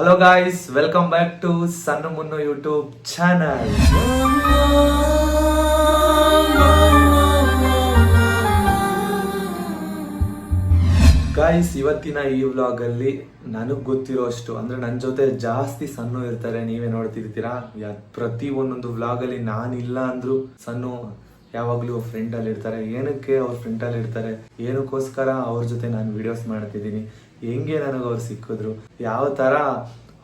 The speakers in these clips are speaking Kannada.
Hello guys welcome back to Sanna Munnu YouTube channel guys ಇವತ್ತಿನ ಈ ವ್ಲಾಗ್ ಅಲ್ಲಿ ನನಗ್ ಗೊತ್ತಿರೋ ಅಷ್ಟು, ಅಂದ್ರೆ ನನ್ನ ಜೊತೆ ಜಾಸ್ತಿ ಸಣ್ಣ ಇರ್ತಾರೆ. ನೀವೇ ನೋಡ್ತಿರ್ತೀರಾ? ಪ್ರತಿ ಒಂದೊಂದು ವ್ಲಾಗ್ ಅಲ್ಲಿ ನಾನಿಲ್ಲ ಅಂದ್ರು ಸಣ್ಣ ಯಾವಾಗ್ಲೂ ಫ್ರೆಂಡ್ ಅಲ್ಲಿ ಇರ್ತಾರೆ ಏನಕ್ಕೆ ಅವ್ರ ಫ್ರೆಂಡ್ ಅಲ್ಲಿ ಇರ್ತಾರೆ ಏನಕ್ಕೋಸ್ಕರ ಅವ್ರ ಜೊತೆ ನಾನು ವಿಡಿಯೋಸ್ ಮಾಡ್ತಿದ್ದೀನಿ? ಹೆಂಗೆ ನನಗೆ ಅವ್ರು ಸಿಕ್ಕಿದ್ರು? ಯಾವ ತರ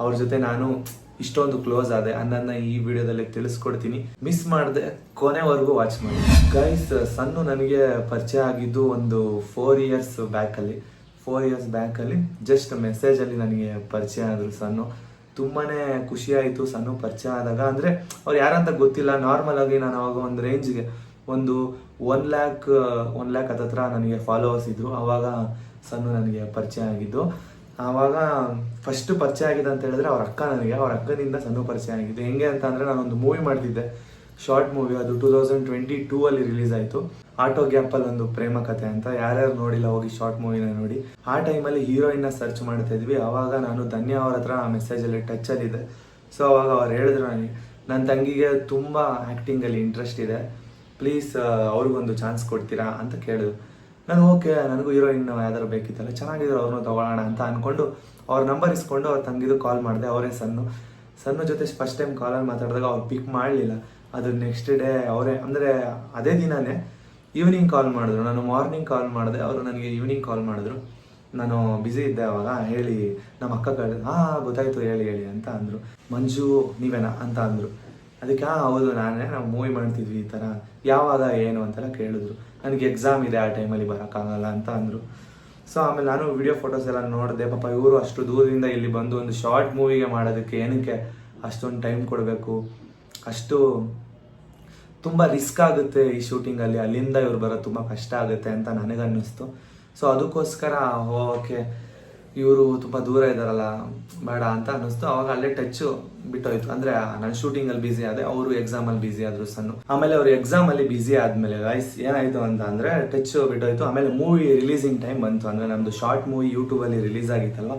ಅವ್ರ ಜೊತೆ ನಾನು ಇಷ್ಟೊಂದು ಕ್ಲೋಸ್ ಆದೆ ಅನ್ನೋದನ್ನ ಈ ವಿಡಿಯೋದಲ್ಲಿ ತಿಳಿಸ್ಕೊಡ್ತೀನಿ. ಮಿಸ್ ಮಾಡಿದೆ ಕೊನೆವರೆಗೂ ವಾಚ್ ಮಾಡಿ. ಗೈಸ್ ಸಣ್ಣ ನನಗೆ ಪರಿಚಯ ಆಗಿದ್ದು ಒಂದು ಫೋರ್ ಇಯರ್ಸ್ ಬ್ಯಾಕ್ ಅಲ್ಲಿ. ಫೋರ್ ಇಯರ್ಸ್ ಬ್ಯಾಕ್ ಅಲ್ಲಿ ಜಸ್ಟ್ ಮೆಸೇಜ್ ಅಲ್ಲಿ ನನಗೆ ಪರಿಚಯ ಆದ್ರು ಸಣ್ಣ ತುಂಬಾನೇ ಖುಷಿ ಆಯ್ತು ಸಣ್ಣ ಪರಿಚಯ ಆದಾಗ. ಅಂದ್ರೆ ಅವ್ರು ಯಾರಂತ ಗೊತ್ತಿಲ್ಲ. ನಾರ್ಮಲ್ ಆಗಿ ನಾನು ಅವಾಗ ಒಂದು ರೇಂಜ್ಗೆ ಒಂದು ಒನ್ ಲ್ಯಾಕ್ ಒನ್ ಲ್ಯಾಕ್ ಹತ್ರ ನನಗೆ ಫಾಲೋವರ್ಸ್ ಇದ್ದರು ಅವಾಗ ಸಣ್ಣ ನನಗೆ ಪರಿಚಯ ಆಗಿದ್ದು. ಆವಾಗ ಫಸ್ಟ್ ಪರಿಚಯ ಆಗಿದೆ ಅಂತ ಹೇಳಿದ್ರೆ ಅವ್ರ ಅಕ್ಕ ನನಗೆ, ಅವ್ರ ಅಕ್ಕನಿಂದ ಸಣ್ಣ ಪರಿಚಯ ಆಗಿದೆ ಹೆಂಗೆ ಅಂತ ಅಂದ್ರೆ ನಾನೊಂದು ಮೂವಿ ಮಾಡ್ತಿದ್ದೆ. ಶಾರ್ಟ್ ಮೂವಿ ಅದು ಟೂ ತೌಸಂಡ್ ಟ್ವೆಂಟಿ ಟೂ ಅಲ್ಲಿ ರಿಲೀಸ್ ಆಯ್ತು. ಆಟೋ ಗ್ಯಾಪ್ ಅಲ್ಲಿ ಒಂದು ಪ್ರೇಮ ಕಥೆ ಅಂತ. ಯಾರ್ಯಾರು ನೋಡಿಲ್ಲ ಹೋಗಿ ಶಾರ್ಟ್ ಮೂವಿನ ನೋಡಿ. ಆ ಟೈಮಲ್ಲಿ ಹೀರೋಯಿನ್ನ ಸರ್ಚ್ ಮಾಡ್ತಾ ಇದ್ವಿ. ಅವಾಗ ನಾನು ಧನ್ಯ ಅವ್ರ ಹತ್ರ ಮೆಸೇಜ್ ಅಲ್ಲಿ ಟಚ್ ಅಲ್ಲಿ ಇದೆ ಸೊ ಅವಾಗ ಅವ್ರು ಹೇಳಿದ್ರು ನನಗೆ ನನ್ನ ತಂಗಿಗೆ ತುಂಬಾ ಆ್ಯಕ್ಟಿಂಗಲ್ಲಿ ಇಂಟ್ರೆಸ್ಟ್ ಇದೆ. ಪ್ಲೀಸ್ ಅವ್ರಿಗೊಂದು ಚಾನ್ಸ್ ಕೊಡ್ತೀರಾ? ಅಂತ ಕೇಳಿದ್ರು. ನಾನು ಓಕೆ, ನನಗೂ ಹೀರೋಯಿನ್ ಯಾವ್ದಾರು ಬೇಕಿತ್ತಲ್ಲ, ಚೆನ್ನಾಗಿದ್ರು ಅವ್ರನ್ನೂ ತೊಗೊಳ್ಳೋಣ ಅಂತ ಅಂದ್ಕೊಂಡು ಅವ್ರ ನಂಬರ್ ಇಸ್ಕೊಂಡು ಅವ್ರ ತಂಗಿದು ಕಾಲ್ ಮಾಡಿದೆ, ಅವರೇ ಸಣ್ಣ ಸಣ್ಣ ಜೊತೆ ಫಸ್ಟ್ ಟೈಮ್ ಕಾಲಲ್ಲಿ ಮಾತಾಡಿದಾಗ ಅವ್ರು ಪಿಕ್ ಮಾಡಲಿಲ್ಲ. ಅದು ನೆಕ್ಸ್ಟ್ ಡೇ ಅವರೇ, ಅಂದರೆ ಅದೇ ದಿನನೇ ಈವ್ನಿಂಗ್ ಕಾಲ್ ಮಾಡಿದ್ರು. ನಾನು ಮಾರ್ನಿಂಗ್ ಕಾಲ್ ಮಾಡಿದೆ, ಅವರು ನನಗೆ ಈವ್ನಿಂಗ್ ಕಾಲ್ ಮಾಡಿದ್ರು. ನಾನು ಬ್ಯುಸಿ ಇದ್ದೆ ಅವಾಗ, ಹೇಳಿ, ನಮ್ಮ ಅಕ್ಕ ಕಳೆದು ಹಾ, ಗೊತ್ತಾಯ್ತು, ಹೇಳಿ ಹೇಳಿ ಅಂತ ಅಂದರು. ಮಂಜು, ನೀವೇನಾ? ಅಂತ ಅಂದರು. ಅದಕ್ಕೆ, ಹಾ, ಹೌದು, ನಾನೇ, ನಾವು ಮೂವಿ ಮಾಡ್ತಿದ್ವಿ ಈ ಥರ ಯಾವಾಗ, ಏನು ಅಂತೆಲ್ಲ ಕೇಳಿದ್ರು. ನನಗೆ ಎಕ್ಸಾಮ್ ಇದೆ ಆ ಟೈಮಲ್ಲಿ ಬರೋಕ್ಕಾಗಲ್ಲ ಅಂತ ಅಂದರು. ಸೊ ಆಮೇಲೆ ನಾನು ವಿಡಿಯೋ ಫೋಟೋಸ್ ಎಲ್ಲ ನೋಡಿದೆ. ಪಾಪ ಇವರು ಅಷ್ಟು ದೂರದಿಂದ ಇಲ್ಲಿ ಬಂದು ಒಂದು ಶಾರ್ಟ್ ಮೂವಿಗೆ ಮಾಡೋದಕ್ಕೆ ಏನಕ್ಕೆ ಅಷ್ಟೊಂದು ಟೈಮ್ ಕೊಡಬೇಕು? ಅಷ್ಟು ತುಂಬ ರಿಸ್ಕ್ ಆಗುತ್ತೆ ಈ ಶೂಟಿಂಗಲ್ಲಿ ಅಲ್ಲಿಂದ ಇವ್ರು ಬರೋದು ತುಂಬ ಕಷ್ಟ ಆಗುತ್ತೆ ಅಂತ ನನಗನ್ನಿಸ್ತು. ಸೊ ಅದಕ್ಕೋಸ್ಕರ ಓಕೆ. ಇವರು ತುಂಬ ದೂರ ಇದ್ದಾರಲ್ಲ ಬೇಡ ಅಂತ ಅನ್ನಿಸ್ತು. ಅವಾಗ ಅಲ್ಲೇ ಟಚ್ ಬಿಟ್ಟೋಯ್ತು. ಅಂದರೆ ನಾನು ಶೂಟಿಂಗಲ್ಲಿ ಬಿಸಿ ಆದ್ರೆ ಅವರು ಎಕ್ಸಾಮ್ ಅಲ್ಲಿ ಬಿಸಿ ಆದ್ರು ಸಣ್ಣ. ಆಮೇಲೆ ಅವರು ಎಕ್ಸಾಮಲ್ಲಿ ಬಿಸಿ ಆದ್ಮೇಲೆ ವಾಯ್ಸ್ ಏನಾಯ್ತು ಅಂತ ಅಂದ್ರೆ ಟಚ್ ಬಿಟ್ಟೋಯ್ತು. ಆಮೇಲೆ ಮೂವಿ ರಿಲೀಸಿಂಗ್ ಟೈಮ್ ಬಂತು. ಅಂದ್ರೆ, ನಮ್ದು ಶಾರ್ಟ್ ಮೂವಿ ಯೂಟ್ಯೂಬಲ್ಲಿ ರಿಲೀಸ್ ಆಗಿತ್ತಲ್ವ?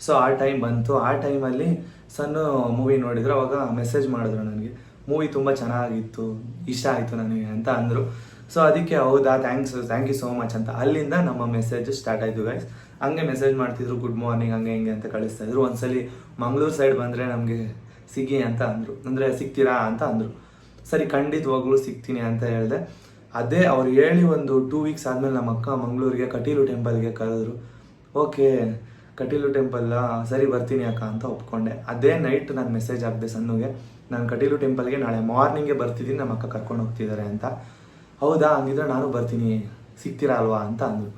ಸೊ ಆ ಟೈಮ್ ಬಂತು. ಆ ಟೈಮಲ್ಲಿ ಸಣ್ಣ ಮೂವಿ ನೋಡಿದ್ರು. ಅವಾಗ ಮೆಸೇಜ್ ಮಾಡಿದ್ರು ನನಗೆ. ಮೂವಿ ತುಂಬ ಚೆನ್ನಾಗಿತ್ತು, ಇಷ್ಟ ಆಯಿತು ನನಗೆ ಅಂತ ಅಂದರು. ಸೊ ಅದಕ್ಕೆ ಹೌದಾ thanks thank you so much ಅಂತ ಅಲ್ಲಿಂದ ನಮ್ಮ ಮೆಸೇಜ್ ಸ್ಟಾರ್ಟ್ ಆಯಿತು ಗೈಸ್ ಹಂಗೆ ಮೆಸೇಜ್ ಮಾಡ್ತಿದ್ರು ಗುಡ್ ಮಾರ್ನಿಂಗ್ ಹಂಗೆ, ಹಿಂಗೆ ಅಂತ ಕಳಿಸ್ತಾ ಇದ್ರು. ಒಂದ್ಸಲಿ ಮಂಗಳೂರು ಸೈಡ್ ಬಂದರೆ ನಮಗೆ ಸಿಗಿ ಅಂತ ಅಂದರು. ಅಂದರೆ ಸಿಗ್ತೀರಾ ಅಂತ ಅಂದರು. ಸರಿ, ಖಂಡಿತವಾಗ್ಲೂ ಸಿಗ್ತೀನಿ ಅಂತ ಹೇಳಿದೆ. ಅದೇ ಅವ್ರು ಹೇಳಿ ಒಂದು ಟೂ ವೀಕ್ಸ್ ಆದಮೇಲೆ ನಮ್ಮ ಅಕ್ಕ ಮಂಗಳೂರಿಗೆ, ಕಟೀಲು ಟೆಂಪಲ್ಗೆ ಕರೆದ್ರು. ಓಕೆ ಕಟೀಲು ಟೆಂಪಲ್ ಸರಿ, ಬರ್ತೀನಿ ಅಕ್ಕ ಅಂತ ಒಪ್ಕೊಂಡೆ. ಅದೇ ನೈಟ್ ನಾನು ಮೆಸೇಜ್ ಹಾಕಿದೆ ಸಣ್ಣಗೆ. ನಾನು ಕಟೀಲು ಟೆಂಪಲ್ಗೆ ನಾಳೆ ಮಾರ್ನಿಂಗೆ ಬರ್ತಿದ್ದೀನಿ, ನಮ್ಮ ಅಕ್ಕ ಕರ್ಕೊಂಡು ಹೋಗ್ತಿದ್ದಾರೆ ಅಂತ. ಹೌದಾ? ಹಂಗಿದ್ರೆ ನಾನು ಬರ್ತೀನಿ. ಸಿಗ್ತೀರಾ ಅಲ್ವಾ? ಅಂತ ಅಂದರು.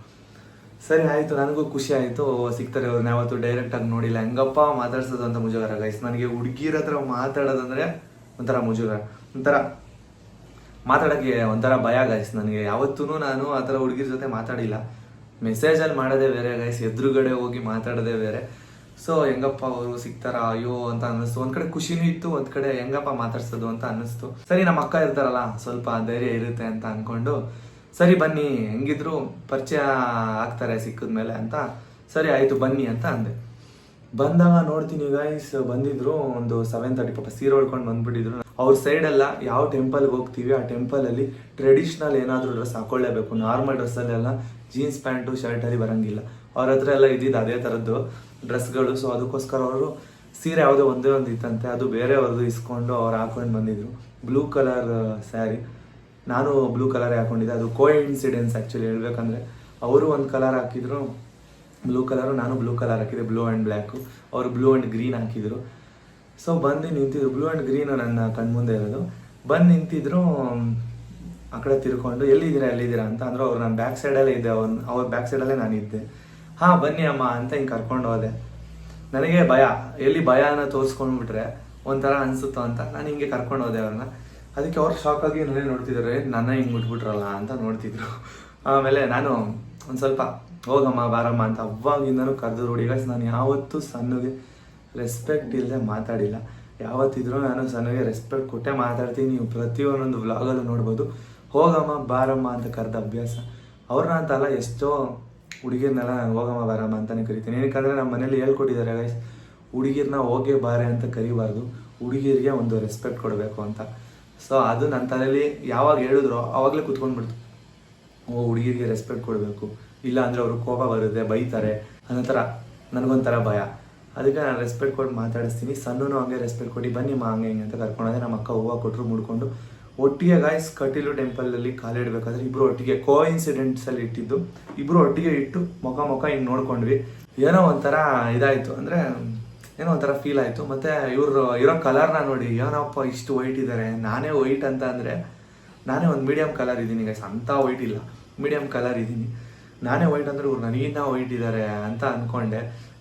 ಸರಿ, ಆಯಿತು. ನನಗೂ ಖುಷಿ ಆಯಿತು. ಸಿಗ್ತಾರೆ ಅವ್ರನ್ನ ಯಾವತ್ತು ಡೈರೆಕ್ಟಾಗಿ ನೋಡಿಲ್ಲ. ಹೆಂಗಪ್ಪ ಮಾತಾಡ್ಸೋದು ಅಂತ ಮುಜುಗರ. ಗೈಸ್ ನನಗೆ ಹುಡುಗಿರ ಹತ್ರ ಮಾತಾಡೋದಂದ್ರೆ ಒಂಥರ ಮುಜುಗರ. ಒಂಥರ ಮಾತಾಡೋಕ್ಕೆ ಒಂಥರ ಭಯ ಗೈಸ್ ನನಗೆ ಯಾವತ್ತೂ ನಾನು ಆ ಥರ ಹುಡುಗಿರ ಜೊತೆ ಮಾತಾಡಿಲ್ಲ. ಮೆಸೇಜಲ್ಲಿ ಮಾಡೋದೇ ಬೇರೆ ಗೈಸ್ ಎದುರುಗಡೆ ಹೋಗಿ ಮಾತಾಡೋದೇ ಬೇರೆ. ಸೊ ಹೆಂಗಪ್ಪ ಅವರು ಸಿಗ್ತಾರ? ಅಯ್ಯೋ ಅಂತ ಅನ್ನಿಸ್ತು. ಒಂದ್ ಕಡೆ ಖುಷಿನೂ ಇತ್ತು, ಒಂದ್ ಕಡೆ ಹೆಂಗಪ್ಪ ಮಾತಾಡ್ಸೋದು ಅಂತ ಅನ್ನಿಸ್ತು. ಸರಿ ನಮ್ಮ ಅಕ್ಕ ಇರ್ತಾರಲ್ಲ, ಸ್ವಲ್ಪ ಧೈರ್ಯ ಇರುತ್ತೆ ಅಂತ ಅನ್ಕೊಂಡು ಸರಿ, ಬನ್ನಿ, ಹೆಂಗಿದ್ರು ಪರಿಚಯ ಆಗ್ತಾರೆ ಸಿಕ್ಕಿದ್ಮೇಲೆ ಅಂತ. ಸರಿ, ಆಯ್ತು, ಬನ್ನಿ ಅಂತ ಅಂದೆ. ಬಂದಾಗ ನೋಡ್ತೀನಿ ಗೈಸ್ ಬಂದಿದ್ರು ಒಂದು ಸೆವೆನ್ ತರ್ಟಿ ಪಾಪ ಸೀರೆ ಹೊಡ್ಕೊಂಡು ಬಂದ್ಬಿಟ್ಟಿದ್ರು. ಅವ್ರ ಸೈಡ್ ಎಲ್ಲ ಯಾವ ಟೆಂಪಲ್ಗೆ ಹೋಗ್ತೀವಿ, ಆ ಟೆಂಪಲ್ ಅಲ್ಲಿ ಟ್ರೆಡಿಷನಲ್ ಏನಾದರೂ ಡ್ರೆಸ್ ಹಾಕೊಳ್ಳೇಬೇಕು. ನಾರ್ಮಲ್ ಡ್ರೆಸ್ಸಲ್ಲೆಲ್ಲ ಜೀನ್ಸ್ ಪ್ಯಾಂಟು ಶರ್ಟಲ್ಲಿ ಬರಂಗಿಲ್ಲ. ಅವ್ರ ಹತ್ರ ಎಲ್ಲ ಇದ್ದಿದ್ದು ಅದೇ ಥರದ್ದು ಡ್ರೆಸ್ಗಳು ಸೊ ಅದಕ್ಕೋಸ್ಕರ ಅವರು ಸೀರೆ ಯಾವುದೋ ಒಂದೇ ಒಂದು ಇತ್ತಂತೆ. ಅದು ಬೇರೆಯವ್ರದ್ದು ಇಸ್ಕೊಂಡು ಅವ್ರು ಹಾಕೊಂಡು ಬಂದಿದ್ರು. ಬ್ಲೂ ಕಲರ್ ಸ್ಯಾರಿ ನಾನು ಬ್ಲೂ ಕಲರ್ ಹಾಕೊಂಡಿದ್ದೆ. ಅದು ಕೋ ಇನ್ಸಿಡೆನ್ಸ್ ಆ್ಯಕ್ಚುಲಿ ಹೇಳ್ಬೇಕಂದ್ರೆ, ಅವರು ಒಂದು ಕಲರ್ ಹಾಕಿದ್ರು ಬ್ಲೂ ಕಲರು ನಾನು ಬ್ಲೂ ಕಲರ್ ಹಾಕಿದ್ದೆ ಬ್ಲೂ ಆ್ಯಂಡ್ ಬ್ಲ್ಯಾಕು ಅವರು ಬ್ಲೂ ಆ್ಯಂಡ್ ಗ್ರೀನ್ ಹಾಕಿದ್ರು. ಸೊ ಬಂದು ನಿಂತಿದ್ರು. ಬ್ಲೂ ಆ್ಯಂಡ್ ಗ್ರೀನು ನನ್ನ ಕಣ್ಮುಂದೆ ಇರೋದು. ಬಂದು ನಿಂತಿದ್ರು, ಆ ಕಡೆ ತಿರ್ಕೊಂಡು, ಎಲ್ಲಿದ್ದೀರಾ ಎಲ್ಲಿದ್ದೀರಾ ಅಂತ ಅಂದ್ರೆ, ಅವ್ರು ನಾನು ಬ್ಯಾಕ್ ಸೈಡಲ್ಲೇ ಇದ್ದೆ ಅವ್ರು ಅವ್ರ ಬ್ಯಾಕ್ ಸೈಡಲ್ಲೇ ಇದ್ದೆ. ಹಾಂ, ಬನ್ನಿ ಅಮ್ಮ ಅಂತ ಹಿಂಗೆ ಕರ್ಕೊಂಡು ಹೋದೆ. ನನಗೆ ಭಯ. ಎಲ್ಲಿ ಭಯನ ತೋರಿಸ್ಕೊಂಡ್ಬಿಟ್ರೆ ಒಂಥರ ಅನ್ಸುತ್ತೋ ಅಂತ ನಾನು ಹಿಂಗೆ ಕರ್ಕೊಂಡು ಹೋದೆ ಅವ್ರನ್ನ ಅದಕ್ಕೆ ಅವ್ರು ಆಗಿ ನನಗೆ ನೋಡ್ತಿದ್ದಾರೆ ನನ್ನ ಹಿಂಗೆ ಬಿಟ್ಬಿಟ್ರಲ್ಲ ಅಂತ ನೋಡ್ತಿದ್ರು. ಆಮೇಲೆ ನಾನು ಒಂದು ಸ್ವಲ್ಪ ಹೋಗಮ್ಮ ಬಾರಮ್ಮ ಅಂತ ಅವಾಗಿಂದನೂ ಕರೆದು ರೂಢಿ guys, ನಾನು ಯಾವತ್ತೂ ಸಣ್ಣಗೆ ರೆಸ್ಪೆಕ್ಟ್ ಇಲ್ಲದೆ ಮಾತಾಡಿಲ್ಲ. ಯಾವತ್ತಿದ್ರೂ ನಾನು ಸಣ್ಣಗೆ ರೆಸ್ಪೆಕ್ಟ್ ಕೊಟ್ಟೆ ಮಾತಾಡ್ತೀನಿ. ನೀವು ಪ್ರತಿಯೊಂದೊಂದು ವ್ಲಾಗಲ್ಲೂ ನೋಡ್ಬೋದು. ಹೋಗಮ್ಮ ಬಾರಮ್ಮ ಅಂತ ಕರೆದ ಅಭ್ಯಾಸ. ಅವ್ರನ್ನ ಅಂತಲ್ಲ ಎಷ್ಟೋ ಹುಡುಗಿರ್ನೆಲ್ಲ ನಾನು ಹೋಗಮ್ಮ ಬಾರಮ್ಮ ಅಂತಲೇ ಕರಿತೀನಿ. ಏನಕ್ಕಂದ್ರೆ ನಮ್ಮ ಮನೇಲಿ ಹೇಳ್ಕೊಟ್ಟಿದ್ದಾರೆ ಗೈಸ್ ಹುಡುಗಿರ್ನ ಹೋಗೇ ಬಾರೆ ಅಂತ ಕರಿಬಾರ್ದು. ಹುಡುಗಿರಿಗೆ ಒಂದು ರೆಸ್ಪೆಕ್ಟ್ ಕೊಡಬೇಕು ಅಂತ. ಸೊ ಅದು ನನ್ನ ತಲೆಯಲ್ಲಿ ಯಾವಾಗ ಹೇಳಿದ್ರು ಆವಾಗಲೇ ಕುತ್ಕೊಂಡ್ಬಿಡ್ತು. ಓ, ಹುಡುಗಿರಿಗೆ ರೆಸ್ಪೆಕ್ಟ್ ಕೊಡಬೇಕು. ಇಲ್ಲ ಅಂದರೆ ಅವರು ಕೋಪ ಬರುತ್ತೆ, ಬೈತಾರೆ ಅನ್ನೋ ಥರ. ನನಗೊಂಥರ ಭಯ. ಅದಕ್ಕೆ ನಾನು ರೆಸ್ಪೆಕ್ಟ್ ಕೊಟ್ಟು ಮಾತಾಡಿಸ್ತೀನಿ. ಸಣ್ಣನು ಹಂಗೆ ರೆಸ್ಪೆಕ್ಟ್ ಕೊಟ್ಟು ಬನ್ನಿ ಮಾ, ಹಂಗೆ, ಹಿಂಗೆ ಅಂತ ಕರ್ಕೊಂಡೋದೆ ನಮ್ಮ ಅಕ್ಕ ಹೂವು ಕೊಟ್ಟರು ಮುಡ್ಕೊಂಡು. ಒಟ್ಟಿಗೆ ಗಾಯ್ಸ್ ಕಟೀಲು ಟೆಂಪಲಲ್ಲಿ ಕಾಲಿಡಬೇಕಾದ್ರೆ ಇಬ್ಬರು ಒಟ್ಟಿಗೆ ಕೋ ಇನ್ಸಿಡೆಂಟ್ಸಲ್ಲಿ ಇಟ್ಟಿದ್ದು. ಇಬ್ಬರು ಒಟ್ಟಿಗೆ ಇಟ್ಟು ಮುಖ ಮುಖ ಹಿಂಗೆ ನೋಡ್ಕೊಂಡ್ವಿ. ಏನೋ ಒಂಥರ ಇದಾಯಿತು. ಅಂದರೆ ಏನೋ ಒಂಥರ ಫೀಲ್ ಆಯಿತು. ಮತ್ತು ಇವರು, ಇರೋ ಕಲರ್ನ ನೋಡಿ ಏನಪ್ಪ ಇಷ್ಟು ವೈಟ್ ಇದ್ದಾರೆ ನಾನೇ ವೈಟ್ ಅಂತ ಅಂದರೆ ನಾನೇ ಒಂದು ಮೀಡಿಯಮ್ ಕಲರ್ ಇದ್ದೀನಿ ಗೈಸ್ ಅಂಥ ವೈಟ್ ಇಲ್ಲ. ಮೀಡಿಯಮ್ ಕಲರ್ ಇದ್ದೀನಿ. ನಾನೇ ವೈಟ್ ಅಂದರೆ ಇವ್ರು ನನಗಿನ್ನ ವೈಟ್ ಇದ್ದಾರೆ ಅಂತ ಅಂದ್ಕೊಂಡೆ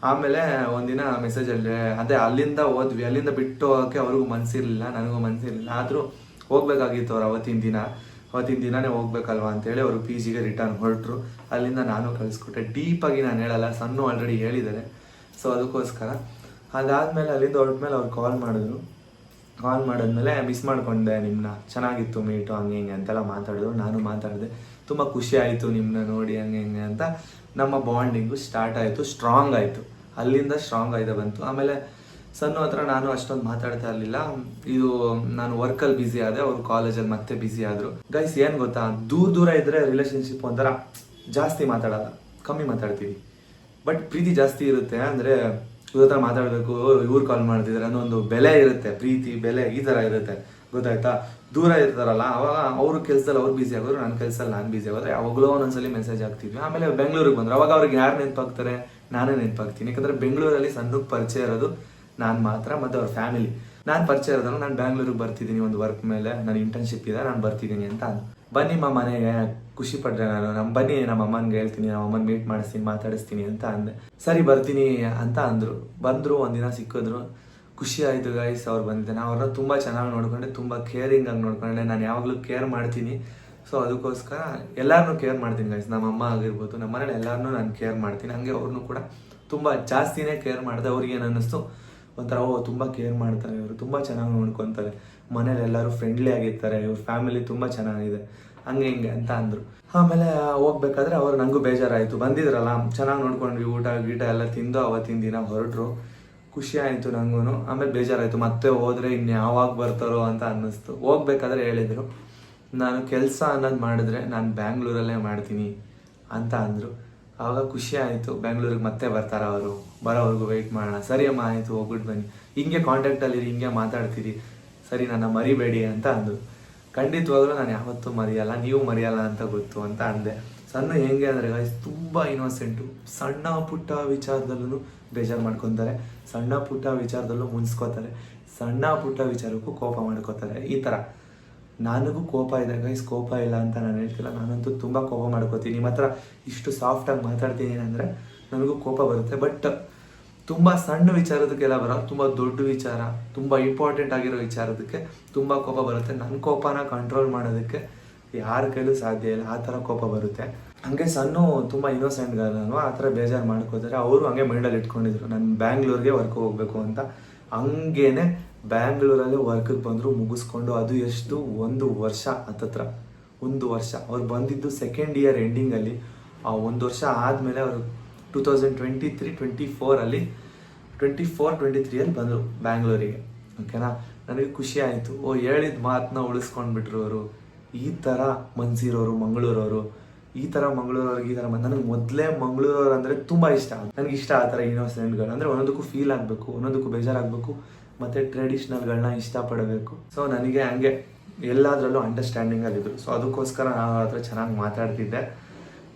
ಆಮೇಲೆ ಒಂದಿನ ಮೆಸೇಜಲ್ಲಿ ಅದೇ ಅಲ್ಲಿಂದ ಹೋದ್ವಿ. ಅಲ್ಲಿಂದ ಬಿಟ್ಟು ಹೋಗೋಕ್ಕೆ ಅವ್ರಿಗೂ ಮನಸ್ಸಿರಲಿಲ್ಲ ನನಗೂ ಮನಸ್ಸಿರಲಿಲ್ಲ ಆದರೂ ಹೋಗ್ಬೇಕಾಗಿತ್ತು ಅವ್ರು ಅವತ್ತಿನ ದಿನ. ಅವತ್ತಿನ ದಿನನೇ ಹೋಗ್ಬೇಕಲ್ವ ಅಂತೇಳಿ ಅವರು ಪಿ ಜಿಗೆ ರಿಟರ್ನ್ ಹೊರಟರು. ಅಲ್ಲಿಂದ ನಾನು ಕಳಿಸ್ಕೊಟ್ಟೆ. ಡೀಪಾಗಿ ನಾನು ಹೇಳಲ್ಲ, ಸಣ್ಣ ಆಲ್ರೆಡಿ ಹೇಳಿದ್ದಾರೆ ಸೊ ಅದಕ್ಕೋಸ್ಕರ ಅದಾದಮೇಲೆ ಅಲ್ಲಿಂದ ಹೊರಟ್ಮೇಲೆ ಅವ್ರು ಕಾಲ್ ಮಾಡಿದ್ರು. ಕಾಲ್ ಮಾಡಿದ್ಮೇಲೆ ಮಿಸ್ ಮಾಡ್ಕೊಂಡೆ ನಿಮ್ಮನ್ನ ಚೆನ್ನಾಗಿತ್ತು ಮೀಟು ಹಂಗೆ ಹಿಂಗೆ ಅಂತೆಲ್ಲ ಮಾತಾಡಿದ್ರು. ನಾನು ಮಾತಾಡಿದೆ, ತುಂಬ ಖುಷಿ ಆಯಿತು ನಿಮ್ಮನ್ನ ನೋಡಿ, ಹಂಗೆ ಹಿಂಗೆ ಅಂತ. ನಮ್ಮ ಬಾಂಡಿಂಗು ಸ್ಟಾರ್ಟ್ ಆಯಿತು ಸ್ಟ್ರಾಂಗ್ ಆಯಿತು. ಅಲ್ಲಿಂದ ಸ್ಟ್ರಾಂಗ್ ಆಯ್ತಾ ಬಂತು. ಆಮೇಲೆ ಸಣ್ಣ ಹತ್ರ ನಾನು ಅಷ್ಟೊಂದು ಮಾತಾಡ್ತಾ ಇರಲಿಲ್ಲ. ಇದು, ನಾನು ವರ್ಕಲ್ಲಿ ಬ್ಯುಸಿ ಆದೆ, ಅವರು ಕಾಲೇಜಲ್ಲಿ ಮತ್ತೆ ಬ್ಯುಸಿ ಆದರು. ಗೈಸ್ ಏನು ಗೊತ್ತಾ? ದೂರ ದೂರ ಇದ್ದರೆ ರಿಲೇಷನ್ಶಿಪ್ ಒಂಥರ ಜಾಸ್ತಿ ಮಾತಾಡಲ್ಲ. ಕಮ್ಮಿ ಮಾತಾಡ್ತೀವಿ. ಬಟ್ ಪ್ರೀತಿ ಜಾಸ್ತಿ ಇರುತ್ತೆ. ಅಂದರೆ ಇವ್ರ ಮಾತಾಡಬೇಕು ಇವ್ರು ಕಾಲ್ ಮಾಡ್ತಿದ್ದಾರೆ ಅನ್ನೋ ಒಂದು ಬೆಲೆ ಇರುತ್ತೆ, ಪ್ರೀತಿ, ಬೆಲೆ ಈ ಥರ ಇರುತ್ತೆ. ಗೊತ್ತಾಯ್ತಾ? ದೂರ ಇರ್ತಾರಲ್ಲ, ಅವಾಗ ಅವ್ರ ಕೆಲಸದಲ್ಲಿ ಅವ್ರು ಬಿಸಿ ಆಗೋರು ನನ್ನ ಕೆಲಸದಲ್ಲಿ ನಾನು ಬಿಸಿ ಆಗೋದ್ರೆ ಯಾವಾಗಲೂ ಒಂದೊಂದ್ಸಲಿ ಮೆಸೇಜ್ ಆಗ್ತಿದ್ವಿ ಆಮೇಲೆ ಬೆಂಗಳೂರಿಗೆ ಬಂದ್ರೆ. ಅವಾಗ ಅವ್ರಿಗೆ ಯಾರು ನೆನಪಾಗ್ತಾರೆ? ನಾನೇ ನೆನಪಾಗ್ತೀನಿ. ಯಾಕಂದ್ರೆ ಬೆಂಗಳೂರಲ್ಲಿ ಸಣ್ಣಕ್ಕೆ ಪರಿಚಯ ಇರೋದು ನಾನು ಮಾತ್ರ ಮತ್ತು ಅವ್ರ ಫ್ಯಾಮಿಲಿ ನಾನು ಪರಿಚಯ ಇರೋದನ್ನು ನಾನು ಬ್ಯಾಂಗ್ಳೂರಿಗೆ ಬರ್ತಿದ್ದೀನಿ ಒಂದು ವರ್ಕ್ ಮೇಲೆ. ನನ್ನ ಇಂಟರ್ನ್ಶಿಪ್ ಇದೆ, ನಾನು ಬರ್ತಿದ್ದೀನಿ ಅಂತ. ಬನ್ನಿ ಮಾ ಮನೆಗೆ, ಖುಷಿ ಪಡ್ರೆ ನಾನು. ನಮ್ಮ ಬನ್ನಿ, ನಮ್ಮ ಅಮ್ಮನಿಗೆ ಹೇಳ್ತೀನಿ, ನಮ್ಮ ಅಮ್ಮನ ಮೀಟ್ ಮಾಡಿಸ್ತೀನಿ, ಮಾತಾಡಿಸ್ತೀನಿ ಅಂತ ಅಂದೆ. ಸರಿ, ಬರ್ತೀನಿ ಅಂತ ಅಂದರು. ಬಂದರು ಒಂದಿನ ಸಿಕ್ಕಿದ್ರು. ಖುಷಿ ಆಯಿತು ಗೈಸ್ ಅವ್ರು ಬಂದಿದ್ದೆ ನಾನು ಅವ್ರನ್ನ ತುಂಬ ಚೆನ್ನಾಗಿ ನೋಡ್ಕೊಂಡೆ, ತುಂಬ ಕೇರಿಂಗ್ ಆಗಿ ನೋಡ್ಕೊಂಡೆ. ನಾನು ಯಾವಾಗಲೂ ಕೇರ್ ಮಾಡ್ತೀನಿ. ಸೊ ಅದಕ್ಕೋಸ್ಕರ ಎಲ್ಲರನ್ನೂ ಕೇರ್ ಮಾಡ್ತೀನಿ ಗೈಸ್ ನಮ್ಮ ಅಮ್ಮ ಆಗಿರ್ಬೋದು ನಮ್ಮ ಮನೇಲಿ ಎಲ್ಲರನ್ನೂ ನಾನು ಕೇರ್ ಮಾಡ್ತೀನಿ. ಹಂಗೆ ಅವ್ರನ್ನೂ ಕೂಡ ತುಂಬ ಜಾಸ್ತಿನೇ ಕೇರ್ ಮಾಡಿದೆ. ಅವ್ರಿಗೆ ಏನು ಅನ್ನಿಸ್ತು? ಒಂಥರ, ಓ, ತುಂಬ ಕೇರ್ ಮಾಡ್ತಾರೆ ಇವರು. ತುಂಬ ಚೆನ್ನಾಗಿ ನೋಡ್ಕೊತಾರೆ. ಮನೇಲಿ ಎಲ್ಲರೂ ಫ್ರೆಂಡ್ಲಿ ಆಗಿರ್ತಾರೆ, ಇವ್ರ ಫ್ಯಾಮಿಲಿ ತುಂಬ ಚೆನ್ನಾಗಿದೆ, ಹಂಗೆ ಹಿಂಗೆ ಅಂತ ಅಂದರು. ಆಮೇಲೆ ಹೋಗ್ಬೇಕಾದ್ರೆ ಅವ್ರು ನನಗೂ ಬೇಜಾರಾಯಿತು. ಬಂದಿದ್ರಲ್ಲ, ಚೆನ್ನಾಗಿ ನೋಡ್ಕೊಂಡ್ವಿ, ಊಟ, ಗೀಟ ಎಲ್ಲ ತಿಂದು ಅವತ್ತಿನ ದಿನ ಹೊರಟ್ರು. ಖುಷಿ ಆಯಿತು ನನಗೂ ಆಮೇಲೆ ಬೇಜಾರಾಯಿತು, ಮತ್ತೆ ಹೋದರೆ ಇನ್ಯಾವಾಗ ಬರ್ತಾರೋ ಅಂತ ಅನ್ನಿಸ್ತು. ಹೋಗ್ಬೇಕಾದ್ರೆ ಹೇಳಿದರು, ನಾನು ಕೆಲಸ ಅನ್ನೋದು ಮಾಡಿದ್ರೆ ನಾನು ಬ್ಯಾಂಗ್ಳೂರಲ್ಲೇ ಮಾಡ್ತೀನಿ ಅಂತ ಅಂದರು. ಆವಾಗ ಖುಷಿ ಆಯಿತು ಬೆಂಗಳೂರಿಗೆ ಮತ್ತೆ ಬರ್ತಾರೆ ಅವರು. ಬರೋವರೆಗೂ ವೆಯ್ಟ್ ಮಾಡೋಣ. ಸರಿ ಅಮ್ಮ, ಆಯಿತು ಹೋಗ್ಬಿಟ್ಟು ಬನ್ನಿ. ಹಿಂಗೆ ಕಾಂಟ್ಯಾಕ್ಟಲ್ಲಿರಿ ಹಿಂಗೆ ಮಾತಾಡ್ತೀರಿ. ಸರಿ, ನನ್ನ ಮರಿಬೇಡಿ ಅಂತ ಅಂದರು ಖಂಡಿತವಾಗ್ಲೂ ನಾನು ಯಾವತ್ತೂ ಮರೆಯಲ್ಲ, ನೀವು ಮರೆಯಲ್ಲ ಅಂತ ಗೊತ್ತು ಅಂತ ಅಂದೆ. ಸಣ್ಣ ಹೆಂಗೆ ಅಂದರೆ ಗೈಸ್ ತುಂಬ ಇನೋಸೆಂಟು ಸಣ್ಣ ಪುಟ್ಟ ವಿಚಾರದಲ್ಲೂ ಬೇಜಾರು ಮಾಡ್ಕೊತಾರೆ. ಸಣ್ಣ ಪುಟ್ಟ ವಿಚಾರದಲ್ಲೂ ಮುನ್ಸ್ಕೋತಾರೆ. ಸಣ್ಣ ಪುಟ್ಟ ವಿಚಾರಕ್ಕೂ ಕೋಪ ಮಾಡ್ಕೋತಾರೆ. ಈ ಥರ. ನನಗೂ ಕೋಪ ಇದೆ ಗೈಸ್ ಕೋಪ ಇಲ್ಲ ಅಂತ ನಾನು ಹೇಳ್ತಿಲ್ಲ. ನಾನಂತೂ ತುಂಬ ಕೋಪ ಮಾಡ್ಕೋತೀನಿ. ನಿಮ್ಮ ಹತ್ರ ಇಷ್ಟು ಸಾಫ್ಟಾಗಿ ಮಾತಾಡ್ತೀನಿ ಅಂದರೆ ನನಗೂ ಕೋಪ ಬರುತ್ತೆ. ಬಟ್ ತುಂಬ ಸಣ್ಣ ವಿಚಾರದಕ್ಕೆಲ್ಲ ಬರೋ ತುಂಬ ದೊಡ್ಡ ವಿಚಾರ, ತುಂಬ ಇಂಪಾರ್ಟೆಂಟ್ ಆಗಿರೋ ವಿಚಾರದಕ್ಕೆ ತುಂಬ ಕೋಪ ಬರುತ್ತೆ. ನನ್ನ ಕೋಪನ ಕಂಟ್ರೋಲ್ ಮಾಡೋದಕ್ಕೆ ಯಾರ ಕೈಲೂ ಸಾಧ್ಯ ಇಲ್ಲ, ಆ ಥರ ಕೋಪ ಬರುತ್ತೆ. ಹಂಗೆ ಸಣ್ಣ ತುಂಬ ಇನ್ನೋಸೆಂಟ್ ನಾನು ಆ ಥರ ಬೇಜಾರು ಮಾಡ್ಕೋತಾರೆ. ಅವರು ಹಂಗೆ ಮೈಂಡಲ್ಲಿ ಇಟ್ಕೊಂಡಿದ್ರು, ನಾನು ಬ್ಯಾಂಗ್ಳೂರ್ಗೆ ವರ್ಕ್ ಹೋಗ್ಬೇಕು ಅಂತ. ಹಂಗೇನೆ ಬ್ಯಾಂಗ್ಳೂರಲ್ಲಿ ವರ್ಕಿಗೆ ಬಂದರು, ಮುಗಿಸ್ಕೊಂಡು ಅದು ಎಷ್ಟು? ಒಂದು ವರ್ಷ ಹತ್ತತ್ರ. ಒಂದು ವರ್ಷ. ಅವ್ರು ಬಂದಿದ್ದು ಸೆಕೆಂಡ್ ಇಯರ್ ಎಂಡಿಂಗಲ್ಲಿ ಆ ಒಂದು ವರ್ಷ ಆದಮೇಲೆ ಅವರು two thousand twenty three twenty ಫೋರಲ್ಲಿ twenty four twenty ತ್ರೀಯಲ್ಲಿ ಬಂದರು ಬ್ಯಾಂಗ್ಳೂರಿಗೆ ಓಕೆನಾ ನನಗೆ ಖುಷಿ ಆಯಿತು. ಓ, ಹೇಳಿದ ಮಾತನ್ನ ಉಳಿಸ್ಕೊಂಡ್ಬಿಟ್ರು ಅವರು ಈ ಥರ ಮನ್ಸಿರೋರು ಮಂಗಳೂರವರು. ಈ ಥರ ಮಂಗಳೂರವ್ರಿಗೆ ಈ ಥರ ನನಗೆ ಮೊದಲೇ ಮಂಗಳೂರವ್ರು ಅಂದರೆ ತುಂಬ ಇಷ್ಟ. ನನಗೆ ಇಷ್ಟ ಆ ಥರ ಇನ್ನೋಸೆಂಟ್ಗಳು ಅಂದರೆ ಒಂದೊಂದಕ್ಕೂ ಫೀಲ್ ಆಗಬೇಕು, ಒಂದೊಂದಕ್ಕೂ ಬೇಜಾರಾಗಬೇಕು, ಮತ್ತು ಟ್ರೆಡಿಷ್ನಲ್ಗಳನ್ನ ಇಷ್ಟಪಡಬೇಕು. ಸೊ ನನಗೆ ಹಂಗೆ ಎಲ್ಲದರಲ್ಲೂ ಅಂಡರ್ಸ್ಟ್ಯಾಂಡಿಂಗಲ್ಲಿದ್ದರು ಸೊ ಅದಕ್ಕೋಸ್ಕರ ನಾನು ಅವ್ರ ಹತ್ರ ಚೆನ್ನಾಗಿ ಮಾತಾಡ್ತಿದ್ದೆ.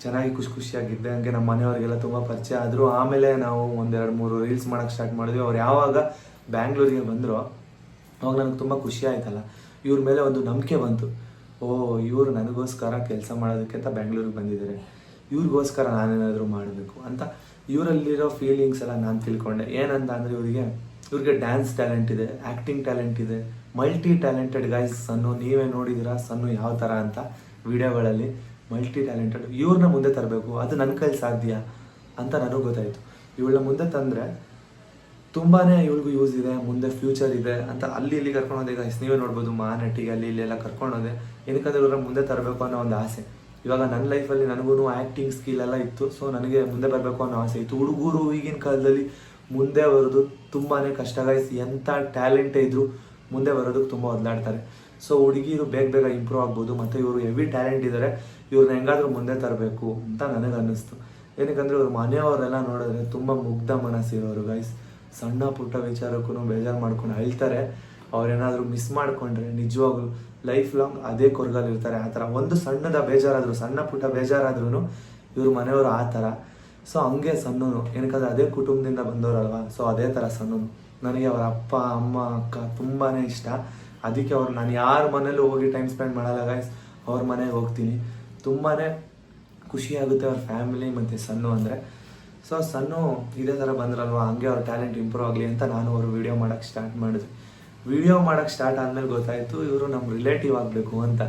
ಚೆನ್ನಾಗಿ ಖುಷಿ ಖುಷಿಯಾಗಿದ್ದೆ ಹಂಗೆ ನಮ್ಮ ಮನೆಯವರಿಗೆಲ್ಲ ತುಂಬ ಪರಿಚಯ ಆದರು. ಆಮೇಲೆ ನಾವು ಒಂದೆರಡು ಮೂರು ರೀಲ್ಸ್ ಮಾಡೋಕ್ಕೆ ಸ್ಟಾರ್ಟ್ ಮಾಡಿದ್ವಿ. ಅವ್ರು ಯಾವಾಗ ಬ್ಯಾಂಗ್ಳೂರಿಗೆ ಬಂದರು, ಅವಾಗ ನನಗೆ ತುಂಬ ಖುಷಿ ಆಯ್ತಲ್ಲ. ಇವ್ರ ಮೇಲೆ ಒಂದು ನಂಬಿಕೆ ಬಂತು. ಓ, ಇವರು ನನಗೋಸ್ಕರ ಕೆಲಸ ಮಾಡೋದಕ್ಕೆ ಅಂತ ಬ್ಯಾಂಗ್ಳೂರಿಗೆ ಬಂದಿದ್ದಾರೆ. ಇವ್ರಿಗೋಸ್ಕರ ನಾನೇನಾದರೂ ಮಾಡಬೇಕು ಅಂತ ಇವರಲ್ಲಿರೋ ಫೀಲಿಂಗ್ಸ್ ಎಲ್ಲ ನಾನು ತಿಳ್ಕೊಂಡೆ. ಏನಂತ ಅಂದರೆ ಇವರಿಗೆ, ಇವ್ರಿಗೆ ಡ್ಯಾನ್ಸ್ ಟ್ಯಾಲೆಂಟ್ ಇದೆ ಆ್ಯಕ್ಟಿಂಗ್ ಟ್ಯಾಲೆಂಟ್ ಇದೆ ಮಲ್ಟಿ ಟ್ಯಾಲೆಂಟೆಡ್ ಗೈಸ್ ಸನ್ನು ನೀವೇ ನೋಡಿದಿರ, ಸನ್ನು ಯಾವ ಥರ ಅಂತ ವಿಡಿಯೋಗಳಲ್ಲಿ ಮಲ್ಟಿ ಟ್ಯಾಲೆಂಟೆಡ್ ಇವ್ರನ್ನ ಮುಂದೆ ತರಬೇಕು, ಅದು ನನ್ನ ಕೈಲಿ ಸಾಧ್ಯ ಅಂತ ನನಗೆ ಗೊತ್ತಾಯಿತು. ಇವಳನ್ನ ಮುಂದೆ ತಂದರೆ ತುಂಬಾ ಇವಳಿಗೂ ಯೂಸ್ ಇದೆ, ಮುಂದೆ ಫ್ಯೂಚರ್ ಇದೆ ಅಂತ ಅಲ್ಲಿ ಇಲ್ಲಿ ಕರ್ಕೊಂಡೋದೆ ಈಗ ನೀವೇ ನೋಡ್ಬೋದು ಮಾನಟಿಗೆ ಅಲ್ಲಿ ಇಲ್ಲಿ ಎಲ್ಲ ಕರ್ಕೊಂಡೋದೆ ಏನಕ್ಕಂದ್ರೆ ಇವ್ರನ್ನ ಮುಂದೆ ತರಬೇಕು ಅನ್ನೋ ಒಂದು ಆಸೆ. ಇವಾಗ ನನ್ನ ಲೈಫಲ್ಲಿ ನನಗೂ ಆ್ಯಕ್ಟಿಂಗ್ ಸ್ಕಿಲ್ ಎಲ್ಲ ಇತ್ತು ಸೊ ನನಗೆ ಮುಂದೆ ಬರಬೇಕು ಅನ್ನೋ ಆಸೆ ಇತ್ತು. ಹುಡುಗರು ಈಗಿನ ಕಾಲದಲ್ಲಿ ಮುಂದೆ ಬರೋದು ತುಂಬಾ ಕಷ್ಟ ಗಾಯಿಸಿ ಎಂಥ ಟ್ಯಾಲೆಂಟೇ ಇದ್ದರೂ ಮುಂದೆ ಬರೋದಕ್ಕೆ ತುಂಬ ಒದ್ದಾಡ್ತಾರೆ. ಸೊ ಹುಡುಗಿರು ಬೇಗ ಬೇಗ ಇಂಪ್ರೂವ್ ಆಗ್ಬೋದು, ಮತ್ತು ಇವರು ಹೆವಿ ಟ್ಯಾಲೆಂಟ್ ಇದ್ದಾರೆ ಇವ್ರನ್ನ ಹೆಂಗಾದ್ರೂ ಮುಂದೆ ತರಬೇಕು ಅಂತ ನನಗೆ ಅನ್ನಿಸ್ತು ಏನಕ್ಕಂದ್ರೆ ಇವ್ರ ಮನೆಯವರೆಲ್ಲ ನೋಡಿದ್ರೆ ತುಂಬ ಮುಗ್ಧ ಮನಸ್ಸಿರೋರು ಗೈಸ್ ಸಣ್ಣ ಪುಟ್ಟ ವಿಚಾರಕ್ಕೂ ಬೇಜಾರು ಮಾಡ್ಕೊಂಡು ಅಳ್ತಾರೆ. ಅವ್ರೇನಾದರೂ ಮಿಸ್ ಮಾಡ್ಕೊಂಡ್ರೆ ನಿಜವಾಗ್ಲೂ ಲೈಫ್ ಲಾಂಗ್ ಅದೇ ಕೊರ್ಗಲ್ಲಿರ್ತಾರೆ. ಆ ಥರ ಒಂದು ಸಣ್ಣದ ಬೇಜಾರಾದರೂ, ಸಣ್ಣ ಪುಟ್ಟ ಬೇಜಾರಾದ್ರೂ ಇವ್ರ ಮನೆಯವರು ಆ ಥರ. ಸೊ ಹಂಗೆ ಸಣ್ಣನು. ಏನಕ್ಕಂದ್ರೆ ಅದೇ ಕುಟುಂಬದಿಂದ ಬಂದವರಲ್ವಾ? ಸೊ ಅದೇ ಥರ ಸಣ್ಣನು. ನನಗೆ ಅವರ ಅಪ್ಪ, ಅಮ್ಮ, ಅಕ್ಕ ತುಂಬಾ ಇಷ್ಟ. ಅದಕ್ಕೆ ಅವ್ರು ನಾನು ಯಾರ ಮನೇಲೂ ಹೋಗಿ ಟೈಮ್ ಸ್ಪೆಂಡ್ ಮಾಡಲ್ಲ ಗೈಸ್ ಅವ್ರ ಮನೆಗೆ ಹೋಗ್ತೀನಿ. ತುಂಬಾ ಖುಷಿಯಾಗುತ್ತೆ ಅವ್ರ ಫ್ಯಾಮಿಲಿ ಮತ್ತು ಸನ್ನು ಅಂದರೆ. ಸೊ ಸನ್ನು ಇದೇ ಥರ ಬಂದ್ರಲ್ವಾ? ಹಂಗೆ ಅವ್ರ ಟ್ಯಾಲೆಂಟ್ ಇಂಪ್ರೂವ್ ಆಗಲಿ ಅಂತ ನಾನು ಅವರು ವೀಡಿಯೋ ಮಾಡೋಕ್ಕೆ ಸ್ಟಾರ್ಟ್ ಮಾಡಿದ್ವಿ. ವಿಡಿಯೋ ಮಾಡೋಕ್ಕೆ ಸ್ಟಾರ್ಟ್ ಆದಮೇಲೆ ಗೊತ್ತಾಯಿತು, ಇವರು ನಮ್ಮ ರಿಲೇಟಿವ್ ಆಗಬೇಕು ಅಂತ.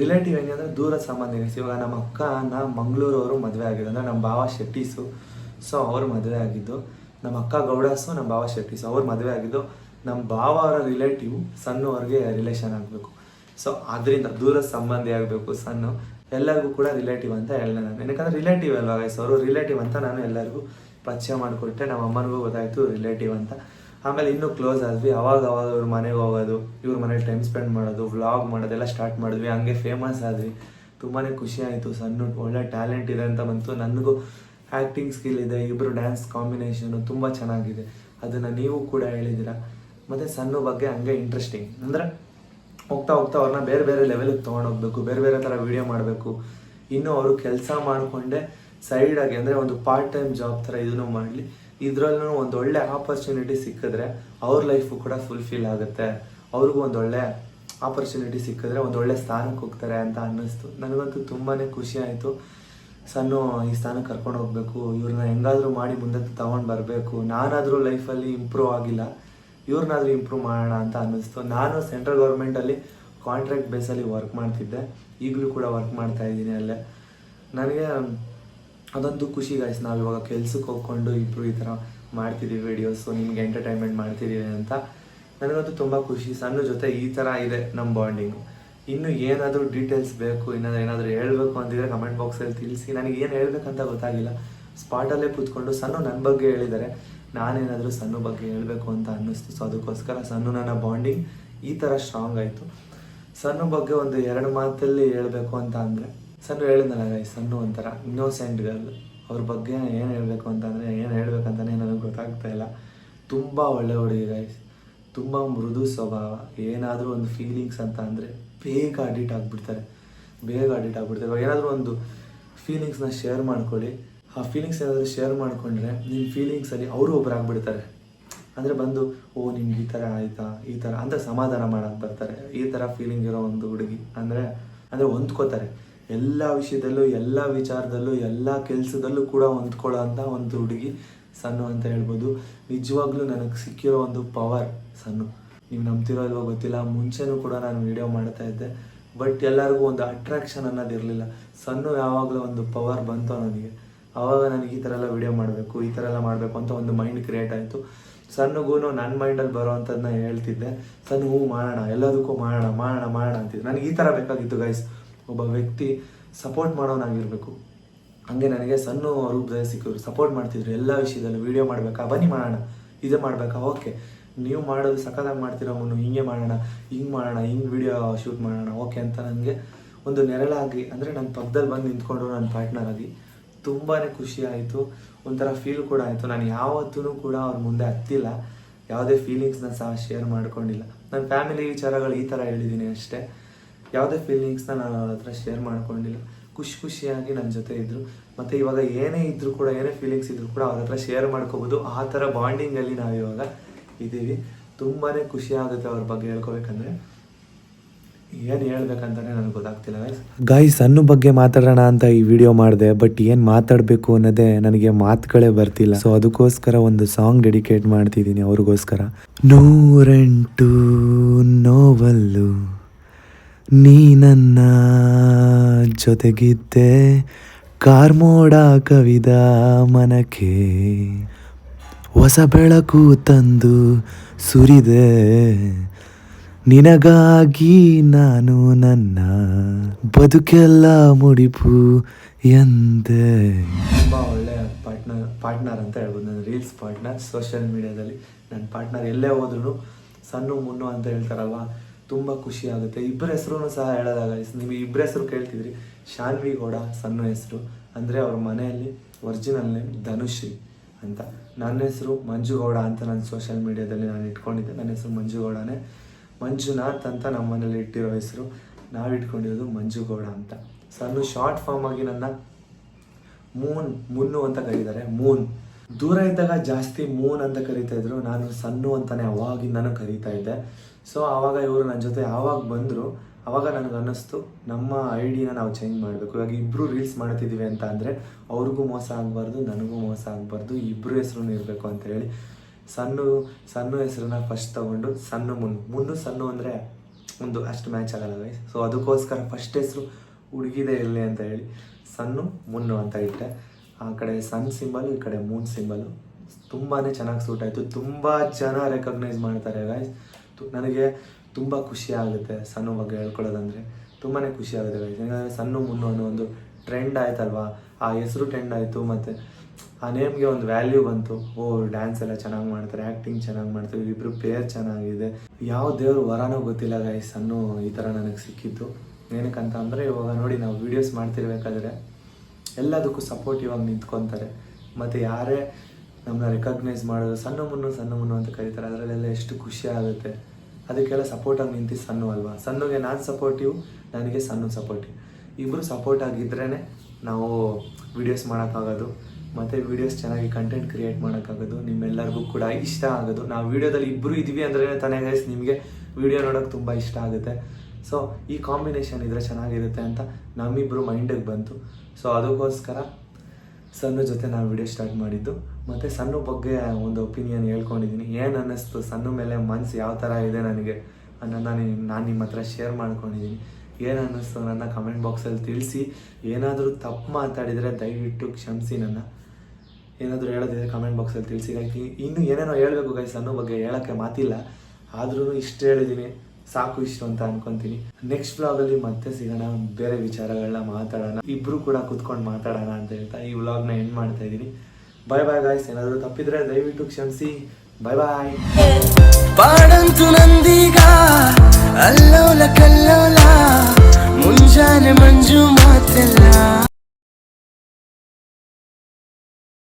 ರಿಲೇಟಿವ್ ಹೆಂಗೆ ಅಂದರೆ ದೂರದ ಸಂಬಂಧ ಇವಾಗ ನಮ್ಮ ಅಕ್ಕನ ಮಂಗಳೂರವರು ಮದುವೆ ಆಗಿದ್ದು ಅಂದರೆ ನಮ್ಮ ಭಾವ ಶೆಟ್ಟೀಸು. ಸೊ ಅವರು ಮದುವೆ ಆಗಿದ್ದು. ನಮ್ಮ ಅಕ್ಕ ಗೌಡಾಸು, ನಮ್ಮ ಭಾವ ಶೆಟ್ಟಿಸು. ಅವ್ರು ಮದುವೆ ಆಗಿದ್ದು. ನಮ್ಮ ಭಾವ ಅವರ ರಿಲೇಟಿವ್ ಸಣ್ಣ ಅವ್ರಿಗೆ ರಿಲೇಷನ್ ಆಗಬೇಕು. ಸೊ ಅದರಿಂದ ದೂರ ಸಂಬಂಧಿ ಆಗಬೇಕು ಸಣ್ಣ. ಎಲ್ಲರಿಗೂ ಕೂಡ ರಿಲೇಟಿವ್ ಅಂತ ಹೇಳಿದೆ ನಾನು. ಯಾಕಂದರೆ ರಿಲೇಟಿವ್ ಅಲ್ವಾ ಗೈಸ್ ಅವರು ರಿಲೇಟಿವ್ ಅಂತ ನಾನು ಎಲ್ಲರಿಗೂ ಪರಿಚಯ ಮಾಡಿಕೊಟ್ಟೆ. ನಮ್ಮ ಅಮ್ಮನಿಗೂ ಗೊತ್ತಾಯಿತು ರಿಲೇಟಿವ್ ಅಂತ. ಆಮೇಲೆ ಇನ್ನೂ ಕ್ಲೋಸ್ ಆದ್ವಿ. ಅವಾಗ ಅವಾಗ ಇವ್ರ ಮನೆಗೆ ಹೋಗೋದು, ಇವ್ರ ಮನೇಲಿ ಟೈಮ್ ಸ್ಪೆಂಡ್ ಮಾಡೋದು ವ್ಲಾಗ್ ಮಾಡೋದೆಲ್ಲ ಸ್ಟಾರ್ಟ್ ಮಾಡಿದ್ವಿ. ಹಂಗೆ ಫೇಮಸ್ ಆದ್ವಿ. ತುಂಬಾ ಖುಷಿ ಆಯಿತು. ಸಣ್ಣ, ಒಳ್ಳೆ ಟ್ಯಾಲೆಂಟ್ ಇದೆ ಅಂತ ಬಂತು. ನನಗೂ ಆ್ಯಕ್ಟಿಂಗ್ ಸ್ಕಿಲ್ ಇದೆ. ಇಬ್ಬರು ಡ್ಯಾನ್ಸ್ ಕಾಂಬಿನೇಷನು ತುಂಬ ಚೆನ್ನಾಗಿದೆ. ಅದನ್ನು ನೀವು ಕೂಡ ಹೇಳಿದ್ದೀರಾ? ಮತ್ತು ಸಣ್ಣ ಬಗ್ಗೆ ಹಂಗೆ ಇಂಟ್ರೆಸ್ಟಿಂಗ್ ಅಂದರೆ ಹೋಗ್ತಾ ಹೋಗ್ತಾ ಅವ್ರನ್ನ ಬೇರೆ ಬೇರೆ ಲೆವೆಲಿಗೆ ತೊಗೊಂಡೋಗ್ಬೇಕು, ಬೇರೆ ಬೇರೆ ಥರ ವಿಡಿಯೋ ಮಾಡಬೇಕು. ಇನ್ನೂ ಅವರು ಕೆಲಸ ಮಾಡಿಕೊಂಡೆ ಸೈಡಾಗಿ ಅಂದರೆ ಒಂದು ಪಾರ್ಟ್ ಟೈಮ್ ಜಾಬ್ ಥರ ಇದನ್ನು ಮಾಡಲಿ. ಇದರಲ್ಲೂ ಒಂದು ಒಳ್ಳೆ ಆಪರ್ಚುನಿಟಿ ಸಿಕ್ಕಿದ್ರೆ ಅವ್ರ ಲೈಫು ಕೂಡ ಫುಲ್ಫಿಲ್ ಆಗುತ್ತೆ. ಅವ್ರಿಗೂ ಒಂದು ಒಳ್ಳೆ ಆಪರ್ಚುನಿಟಿ ಸಿಕ್ಕಿದ್ರೆ ಒಂದು ಒಳ್ಳೆ ಸ್ಥಾನಕ್ಕೆ ಹೋಗ್ತಾರೆ ಅಂತ ಅನ್ನಿಸ್ತು. ನನಗಂತೂ ತುಂಬಾ ಖುಷಿ ಆಯಿತು. ಸಣ್ಣ ಈ ಸ್ಥಾನಕ್ಕೆ ಕರ್ಕೊಂಡು ಹೋಗಬೇಕು. ಇವ್ರನ್ನ ಹೆಂಗಾದರೂ ಮಾಡಿ ಮುಂದೆ ತಗೊಂಡು ಬರಬೇಕು. ನಾನಾದರೂ ಲೈಫಲ್ಲಿ ಇಂಪ್ರೂವ್ ಆಗಿಲ್ಲ. ಇವ್ರನ್ನಾದ್ರೂ ಇಂಪ್ರೂವ್ ಮಾಡೋಣ ಅಂತ ಅನ್ನಿಸ್ತು. ನಾನು ಸೆಂಟ್ರಲ್ ಗೌರ್ಮೆಂಟಲ್ಲಿ ಕಾಂಟ್ರಾಕ್ಟ್ ಬೇಸಲ್ಲಿ ವರ್ಕ್ ಮಾಡ್ತಿದ್ದೆ. ಈಗಲೂ ಕೂಡ ವರ್ಕ್ ಮಾಡ್ತಾ ಇದ್ದೀನಿ ಅಲ್ಲೇ. ನನಗೆ ಅದೊಂದು ಖುಷಿ ಗಾಯ್ಸ್ ನಾವು ಇವಾಗ ಕೆಲ್ಸಕ್ಕೆ ಹೋಗ್ಕೊಂಡು ಇಬ್ಬರು ಈ ಥರ ಮಾಡ್ತಿದ್ದೀವಿ ವೀಡಿಯೋಸು ನಿಮ್ಗೆ ಎಂಟರ್ಟೈನ್ಮೆಂಟ್ ಮಾಡ್ತಿದ್ದೀವಿ ಅಂತ. ನನಗಂತೂ ತುಂಬ ಖುಷಿ. ಸಣ್ಣ ಜೊತೆ ಈ ಥರ ಇದೆ ನಮ್ಮ ಬಾಂಡಿಂಗು ಇನ್ನು ಏನಾದರೂ ಡೀಟೇಲ್ಸ್ ಬೇಕು, ಇನ್ನೂ ಏನಾದರೂ ಹೇಳಬೇಕು ಅಂತಿದ್ರೆ ಕಮೆಂಟ್ ಬಾಕ್ಸಲ್ಲಿ ತಿಳಿಸಿ. ನನಗೆ ಏನು ಹೇಳ್ಬೇಕಂತ ಗೊತ್ತಾಗಿಲ್ಲ. ಸ್ಪಾಟಲ್ಲೇ ಕೂತ್ಕೊಂಡು ಸಣ್ಣ ನನ್ನ ಬಗ್ಗೆ ಹೇಳಿದ್ದಾರೆ. ನಾನೇನಾದರೂ ಸಣ್ಣ ಬಗ್ಗೆ ಹೇಳಬೇಕು ಅಂತ ಅನ್ನಿಸ್ತು. ಸೊ ಅದಕ್ಕೋಸ್ಕರ ಸಣ್ಣ ನನ್ನ ಬಾಂಡಿಂಗ್ ಈ ಥರ ಸ್ಟ್ರಾಂಗ್ ಆಯಿತು. ಸಣ್ಣ ಬಗ್ಗೆ ಒಂದು ಎರಡು ಮಾತಲ್ಲಿ ಹೇಳಬೇಕು ಅಂತ ಅಂದರೆ, ಸಣ್ಣ ಹೇಳಿದ್ನಲ್ಲ ಈ ಸಣ್ಣ ಒಂಥರ ಇನ್ನೋಸೆಂಟ್ ಗರ್ಲ್ ಅವ್ರ ಬಗ್ಗೆ ಏನು ಹೇಳಬೇಕು ಅಂತಂದರೆ ಏನು ಹೇಳ್ಬೇಕಂತಲೇ ನನಗೆ ಗೊತ್ತಾಗ್ತಾ ಇಲ್ಲ. ತುಂಬ ಒಳ್ಳೆ ಹುಡುಗಿ ಗೈಸ್ ತುಂಬ ಮೃದು ಸ್ವಭಾವ. ಏನಾದರೂ ಒಂದು ಫೀಲಿಂಗ್ಸ್ ಅಂತ ಅಂದರೆ ಬೇಗ ಅಡಿಟ್ ಆಗಿಬಿಡ್ತಾರೆ. ಬೇಗ ಅಡಿಟ್ ಆಗಿಬಿಡ್ತಾರೆ. ಏನಾದರೂ ಒಂದು ಫೀಲಿಂಗ್ಸ್ನ ಶೇರ್ ಮಾಡ್ಕೊಳ್ಳಿ. ಆ ಫೀಲಿಂಗ್ಸ್ ಏನಾದರೂ ಶೇರ್ ಮಾಡಿಕೊಂಡ್ರೆ ನಿಮ್ಮ ಫೀಲಿಂಗ್ಸಲ್ಲಿ ಅವರು ಒಬ್ಬರಾಗ್ಬಿಡ್ತಾರೆ ಅಂದರೆ ಬಂದು, ಓ, ನಿಮ್ಗೆ ಈ ಥರ ಆಯಿತಾ? ಈ ಥರ ಅಂತ ಸಮಾಧಾನ ಮಾಡೋಕ್ಕೆ ಬರ್ತಾರೆ. ಈ ಥರ ಫೀಲಿಂಗ್ ಇರೋ ಒಂದು ಹುಡುಗಿ. ಅಂದರೆ ಅಂದರೆ ಹೊಂದ್ಕೋತಾರೆ. ಎಲ್ಲ ವಿಷಯದಲ್ಲೂ, ಎಲ್ಲ ವಿಚಾರದಲ್ಲೂ, ಎಲ್ಲ ಕೆಲಸದಲ್ಲೂ ಕೂಡ ಹೊಂದ್ಕೊಳ್ಳೋ ಅಂತ ಒಂದು ಹುಡುಗಿ ಸಣ್ಣ ಅಂತ ಹೇಳ್ಬೋದು. ನಿಜವಾಗ್ಲೂ ನನಗೆ ಸಿಕ್ಕಿರೋ ಒಂದು ಪವರ್ ಸಣ್ಣ ನೀವು ನಂಬ್ತಿರೋ ಇಲ್ವೋ ಗೊತ್ತಿಲ್ಲ. ಮುಂಚೆನೂ ಕೂಡ ನಾನು ವಿಡಿಯೋ ಮಾಡ್ತಾ ಇದ್ದೆ. ಬಟ್ ಎಲ್ಲರಿಗೂ ಒಂದು ಅಟ್ರಾಕ್ಷನ್ ಅನ್ನೋದು ಇರಲಿಲ್ಲ ಸಣ್ಣ ಯಾವಾಗಲೂ ಒಂದು ಪವರ್ ಬಂತು ನನಗೆ. ಆವಾಗ ನನಗೆ ಈ ಥರ ಎಲ್ಲ ವಿಡಿಯೋ ಮಾಡಬೇಕು, ಈ ಥರ ಎಲ್ಲ ಮಾಡಬೇಕು ಅಂತ ಒಂದು ಮೈಂಡ್ ಕ್ರಿಯೇಟ್ ಆಯಿತು. ಸಣ್ಣಗೂ ನನ್ನ ಮೈಂಡಲ್ಲಿ ಬರೋ ಅಂಥದ್ದನ್ನ ಹೇಳ್ತಿದ್ದೆ. ಸಣ್ಣ ಹೂ ಮಾಡೋಣ, ಎಲ್ಲದಕ್ಕೂ ಮಾಡೋಣ ಮಾಡೋಣ ಮಾಡೋಣ ಅಂತಿದ್ದೆ. ನನಗೆ ಈ ಥರ ಬೇಕಾಗಿತ್ತು ಗೈಸ್ ಒಬ್ಬ ವ್ಯಕ್ತಿ ಸಪೋರ್ಟ್ ಮಾಡೋನಾಗಿರಬೇಕು. ಹಂಗೆ ನನಗೆ ಸಣ್ಣ ರೂಪದಲ್ಲಿ ಸಿಕ್ಕಿದ್ರು ಸಪೋರ್ಟ್ ಮಾಡ್ತಿದ್ರು. ಎಲ್ಲ ವಿಷಯದಲ್ಲೂ ವೀಡಿಯೋ ಮಾಡಬೇಕಾ? ಬನ್ನಿ ಮಾಡೋಣ. ಇದು ಮಾಡಬೇಕಾ? ಓಕೆ ನೀವು ಮಾಡೋದು ಸಖತ್ತಾಗಿ ಮಾಡ್ತಿರೋ ಅವನು ಹಿಂಗೆ ಮಾಡೋಣ ಹಿಂಗೆ ಮಾಡೋಣ, ಹಿಂಗೆ ವೀಡಿಯೋ ಶೂಟ್ ಮಾಡೋಣ. ಓಕೆ ಅಂತ ನನಗೆ ಒಂದು ನೆರಳಾಗಿ, ಅಂದರೆ ನನ್ನ ಪಕ್ಕದಲ್ಲಿ ಬಂದು ನಿಂತ್ಕೊಂಡು ನನ್ನ ಪಾರ್ಟ್ನರ್ ಆಗಿ ತುಂಬಾ ಖುಷಿ ಆಯಿತು. ಒಂಥರ ಫೀಲ್ ಕೂಡ ಆಯಿತು. ನಾನು ಯಾವತ್ತೂ ಕೂಡ ಅವ್ರ ಮುಂದೆ ಹತ್ತಿಲ್ಲ. ಯಾವುದೇ ಫೀಲಿಂಗ್ಸ್ನ ಸಹ ಶೇರ್ ಮಾಡ್ಕೊಂಡಿಲ್ಲ. ನನ್ನ ಫ್ಯಾಮಿಲಿ ವಿಚಾರಗಳು ಈ ಥರ ಹೇಳಿದ್ದೀನಿ ಅಷ್ಟೇ. ಯಾವುದೇ ಫೀಲಿಂಗ್ಸ್ನ ನಾನು ಅವ್ರ ಹತ್ರ ಶೇರ್ ಮಾಡ್ಕೊಂಡಿಲ್ಲ. ಖುಷಿ ಖುಷಿಯಾಗಿ ನನ್ನ ಜೊತೆ ಇದ್ದರು ಮತ್ತು ಇವಾಗ ಏನೇ ಇದ್ದರೂ ಕೂಡ, ಏನೇ ಫೀಲಿಂಗ್ಸ್ ಇದ್ದರೂ ಕೂಡ ಅವ್ರ ಹತ್ರ ಶೇರ್ ಮಾಡ್ಕೋಬೋದು. ಆ ಥರ ಬಾಂಡಿಂಗಲ್ಲಿ ನಾವು ಇವಾಗ ಇದ್ದೀವಿ ತುಂಬಾ ಖುಷಿ ಆಗುತ್ತೆ ಅವ್ರ ಬಗ್ಗೆ ಹೇಳ್ಕೊಬೇಕಂದ್ರೆ. ಏನು ಹೇಳ್ಬೇಕಂತಾನೆ ನನಗೆ ಗೊತ್ತಾಗ್ತಿಲ್ಲ ಗಾಯ್ಸ್ ಅನ್ನು ಬಗ್ಗೆ ಮಾತಾಡೋಣ ಅಂತ ಈ ವಿಡಿಯೋ ಮಾಡಿದೆ ಬಟ್ ಏನು ಮಾತಾಡಬೇಕು ಅನ್ನೋದೇ ನನಗೆ ಮಾತುಗಳೇ ಬರ್ತಿಲ್ಲ. ಸೊ ಅದಕ್ಕೋಸ್ಕರ ಒಂದು ಸಾಂಗ್ ಡೆಡಿಕೇಟ್ ಮಾಡ್ತಿದ್ದೀನಿ ಅವ್ರಿಗೋಸ್ಕರ. ನೂರೆಂಟು ನೋವಲ್ಲು ನೀ ನನ್ನ ಜೊತೆಗಿದ್ದೆ. ಕಾರ್ಮೋಡ ಕವಿದ ಮನಕ್ಕೆ ಹೊಸ ಬೆಳಕು ತಂದು ಸುರಿದೆ. ನಿನಗಾಗಿ ನಾನು ನನ್ನ ಬದುಕೆಲ್ಲ ಮುಡಿಪು ಎಂದೆ. ತುಂಬ ಒಳ್ಳೆಯ ಪಾರ್ಟ್ನರ್ ಪಾರ್ಟ್ನರ್ ಅಂತ ಹೇಳ್ಬೋದು. ನನ್ನ ರೀಲ್ಸ್ ಪಾರ್ಟ್ನರ್, ಸೋಷಿಯಲ್ ಮೀಡಿಯಾದಲ್ಲಿ ನನ್ನ ಪಾರ್ಟ್ನರ್ ಎಲ್ಲೇ ಹೋದ್ರು ಸಣ್ಣ ಮುನ್ನು ಅಂತ ಹೇಳ್ತಾರಲ್ವ, ತುಂಬ ಖುಷಿ ಆಗುತ್ತೆ. ಇಬ್ಬರ ಹೆಸರು ಸಹ ಹೇಳೋದಾಗ ನೀವು ಇಬ್ಬರ ಹೆಸರು ಕೇಳ್ತಿದ್ರಿ. ಶಾನ್ವಿ ಗೌಡ, ಸಣ್ಣ ಹೆಸರು. ಅಂದರೆ ಅವ್ರ ಮನೆಯಲ್ಲಿ ಒರಿಜಿನಲ್ ನೇಮ್ ಧನುಶ್ರೀ ಅಂತ. ನನ್ನ ಹೆಸರು ಮಂಜುಗೌಡ ಅಂತ ನಾನು ಸೋಷಿಯಲ್ ಮೀಡಿಯಾದಲ್ಲಿ ನಾನು ಇಟ್ಕೊಂಡಿದ್ದೆ. ನನ್ನ ಹೆಸರು ಮಂಜುಗೌಡನೇ ಮಂಜುನಾಥ್ ಅಂತ ನಮ್ಮ ಮನೇಲಿ ಇಟ್ಟಿರೋ ಹೆಸರು. ನಾವು ಇಟ್ಕೊಂಡಿರೋದು ಮಂಜುಗೌಡ ಅಂತ. ಸಣ್ಣ ಶಾರ್ಟ್ ಫಾರ್ಮ್ ಆಗಿ ನನ್ನ ಮೂನ್, ಮುನ್ನು ಅಂತ ಕರೀತಾರೆ. ಮೂನ್. ದೂರ ಇದ್ದಾಗ ಜಾಸ್ತಿ ಮೂನ್ ಅಂತ ಕರೀತಾ ಇದ್ರು. ನಾನು ಸಣ್ಣು ಅಂತಾನೆ ಅವಾಗಿಂದನೂ ಕರೀತಾ ಇದ್ದೆ. ಸೊ ಆವಾಗ ಇವರು ನನ್ನ ಜೊತೆ ಯಾವಾಗ ಬಂದರು. ಅವಾಗ ನನಗೆ ಅನ್ನಿಸ್ತು, ನಮ್ಮ ಐಡಿನ ನಾವು ಚೇಂಜ್ ಮಾಡಬೇಕು. ಇವಾಗ ಇಬ್ಬರು ರೀಲ್ಸ್ ಮಾಡ್ತಿದ್ದೀವಿ ಅಂತ ಅಂದರೆ ಅವ್ರಿಗೂ ಮೋಸ ಆಗಬಾರ್ದು, ನನಗೂ ಮೋಸ ಆಗಬಾರ್ದು ಇಬ್ಬರು ಹೆಸರು ಇರಬೇಕು ಅಂತ ಹೇಳಿ ಸಣ್ಣ ಸಣ್ಣ ಹೆಸರನ್ನ ಫಸ್ಟ್ ತಗೊಂಡು ಸಣ್ಣ ಮುನ್ನು ಮುನ್ನು ಸಣ್ಣ ಅಂದರೆ ಒಂದು ಅಷ್ಟು ಮ್ಯಾಚ್ ಆಗಲ್ಲ ಗೈಸ್ ಸೊ ಅದಕ್ಕೋಸ್ಕರ ಫಸ್ಟ್ ಹೆಸರು ಹುಡುಗಿದೆ ಇರಲಿ ಅಂತ ಹೇಳಿ ಸಣ್ಣ, ಮುನ್ನು ಅಂತ ಇಟ್ಟೆ. ಆ ಕಡೆ ಸನ್ ಸಿಂಬಲ್ ಈ ಕಡೆ ಮೂನ್ ಸಿಂಬಲ್ ತುಂಬಾ ಚೆನ್ನಾಗಿ ಸೂಟ್ ಆಯಿತು. ತುಂಬ ಜನ ರೆಕಗ್ನೈಸ್ ಮಾಡ್ತಾರೆ ಗೈಸ್ ನನಗೆ ತುಂಬ ಖುಷಿ ಆಗುತ್ತೆ ಸಣ್ಣ ಬಗ್ಗೆ ಹೇಳ್ಕೊಳ್ಳೋದಂದ್ರೆ. ತುಂಬಾ ಖುಷಿ ಆಗುತ್ತೆ ಗೈಸ್ ಯಾಕಂದರೆ ಸಣ್ಣ, ಮುನ್ನು ಅನ್ನೋ ಒಂದು ಟ್ರೆಂಡ್ ಆಯ್ತಲ್ವಾ? ಆ ಹೆಸರು ಟ್ರೆಂಡ್ ಆಯಿತು ಮತ್ತು ಆ ನೇಮ್ಗೆ ಒಂದು ವ್ಯಾಲ್ಯೂ ಬಂತು. ಓ ಡ್ಯಾನ್ಸ್ ಎಲ್ಲ ಚೆನ್ನಾಗಿ ಮಾಡ್ತಾರೆ ಆ್ಯಕ್ಟಿಂಗ್ ಚೆನ್ನಾಗಿ ಮಾಡ್ತಾರೆ ಇಬ್ಬರು ಪೇರ್ ಚೆನ್ನಾಗಿದೆ. ಯಾವ ದೇವ್ರ ವರನೂ ಗೊತ್ತಿಲ್ಲ ಗೈಸ್ ಅನ್ನೋ ಈ ಥರ ನನಗೆ ಸಿಕ್ಕಿತ್ತು ಏನಕ್ಕಂತ ಅಂದರೆ, ಇವಾಗ ನೋಡಿ ನಾವು ವೀಡಿಯೋಸ್ ಮಾಡ್ತಿರ್ಬೇಕಾದ್ರೆ ಎಲ್ಲದಕ್ಕೂ ಸಪೋರ್ಟಿವ್ ಆಗಿ ನಿಂತ್ಕೊತಾರೆ. ಮತ್ತು ಯಾರೇ ನಮ್ಮನ್ನ ರೆಕಗ್ನೈಸ್ ಮಾಡೋದು ಸಣ್ಣ ಮುನ್ನು ಸಣ್ಣ ಮುನ್ನು ಅಂತ ಕರೀತಾರೆ, ಅದರಲ್ಲೆಲ್ಲ ಎಷ್ಟು ಖುಷಿ ಆಗುತ್ತೆ. ಅದಕ್ಕೆಲ್ಲ ಸಪೋರ್ಟಾಗಿ ನಿಂತಿ ಸಣ್ಣ ಅಲ್ವಾ? ಸಣ್ಣಗೆ ನಾನು ಸಪೋರ್ಟಿವ್ ನನಗೆ ಸಣ್ಣ ಸಪೋರ್ಟಿವ್ ಇಬ್ಬರು ಸಪೋರ್ಟ್ ಆಗಿದ್ರೇ ನಾವು ವೀಡಿಯೋಸ್ ಮಾಡೋಕ್ಕಾಗೋದು ಮತ್ತು ವೀಡಿಯೋಸ್ ಚೆನ್ನಾಗಿ ಕಂಟೆಂಟ್ ಕ್ರಿಯೇಟ್ ಮಾಡೋಕ್ಕಾಗೋದು, ನಿಮ್ಮೆಲ್ಲರಿಗೂ ಕೂಡ ಇಷ್ಟ ಆಗೋದು. ನಾವು ವಿಡಿಯೋದಲ್ಲಿ ಇಬ್ಬರು ಇದ್ವಿ ಅಂದ್ರೆ ತಾನೇ ಗೈಸ್ ನಿಮಗೆ ವಿಡಿಯೋ ನೋಡೋಕೆ ತುಂಬ ಇಷ್ಟ ಆಗುತ್ತೆ. ಸೊ ಈ ಕಾಂಬಿನೇಷನ್ ಇದ್ರೆ ಚೆನ್ನಾಗಿರುತ್ತೆ ಅಂತ ನಮ್ಮಿಬ್ಬರು ಮೈಂಡಿಗೆ ಬಂತು. ಸೊ ಅದಕ್ಕೋಸ್ಕರ ಸಣ್ಣ ಜೊತೆ ನಾನು ವಿಡಿಯೋ ಸ್ಟಾರ್ಟ್ ಮಾಡಿದ್ದು. ಮತ್ತು ಸಣ್ಣ ಬಗ್ಗೆ ಒಂದು ಒಪಿನಿಯನ್ ಹೇಳ್ಕೊಂಡಿದ್ದೀನಿ ಏನು ಅನ್ನಿಸ್ತು? ಸಣ್ಣ ಮೇಲೆ ಮನ್ಸು ಯಾವ ಥರ ಇದೆ ನನಗೆ? ಅನ್ನೋದನ್ನ ನಾನು ನಿಮ್ಮ ಹತ್ರ ಶೇರ್ ಮಾಡ್ಕೊಂಡಿದ್ದೀನಿ ಏನು ಅನ್ನಿಸ್ತು? ನನ್ನ ಕಮೆಂಟ್ ಬಾಕ್ಸಲ್ಲಿ ತಿಳಿಸಿ. ಏನಾದರೂ ತಪ್ಪು ಮಾತಾಡಿದರೆ ದಯವಿಟ್ಟು ಕ್ಷಮಿಸಿ ನನ್ನ. ಏನಾದರೂ ಹೇಳೋದಿದ್ರೆ ಕಮೆಂಟ್ ಬಾಕ್ಸಲ್ಲಿ ತಿಳಿಸಿ. ಗೈಸ್ ಇನ್ನು ಏನೇನೋ ಹೇಳಬೇಕು ಗೈಸ್ ಅನ್ನೋ ಬಗ್ಗೆ ಹೇಳೋಕ್ಕೆ ಮಾತಿಲ್ಲ. ಆದ್ರೂ ಇಷ್ಟು ಹೇಳಿದ್ದೀನಿ ಸಾಕು ಇಷ್ಟು ಅಂತ ಅನ್ಕೊಂತೀನಿ. ನೆಕ್ಸ್ಟ್ ವ್ಲಾಗಲ್ಲಿ ಮತ್ತೆ ಸಿಗೋಣ. ಬೇರೆ ವಿಚಾರಗಳನ್ನ ಮಾತಾಡೋಣ. ಇಬ್ರು ಕೂಡ ಕುತ್ಕೊಂಡು ಮಾತಾಡೋಣ ಅಂತ ಹೇಳ್ತಾ ಈ ವ್ಲಾಗ್ನ ಎಂಡ್ ಮಾಡ್ತಾ ಇದ್ದೀನಿ. ಬಾಯ್ ಬಾಯ್ ಗಾಯ್ಸ್ ಏನಾದರೂ ತಪ್ಪಿದ್ರೆ ದಯವಿಟ್ಟು ಕ್ಷಮಿಸಿ. ಬಾಯ್ ಬಾಯ್ ಪಾಡಂತು ನಂದೀಗ, ಅಲ್ಲೋಲ ಕಲ್ಲೋಲ, ಮುಂಜಾನೆ ಮಂಜು ಮಾತೆಲ್ಲ.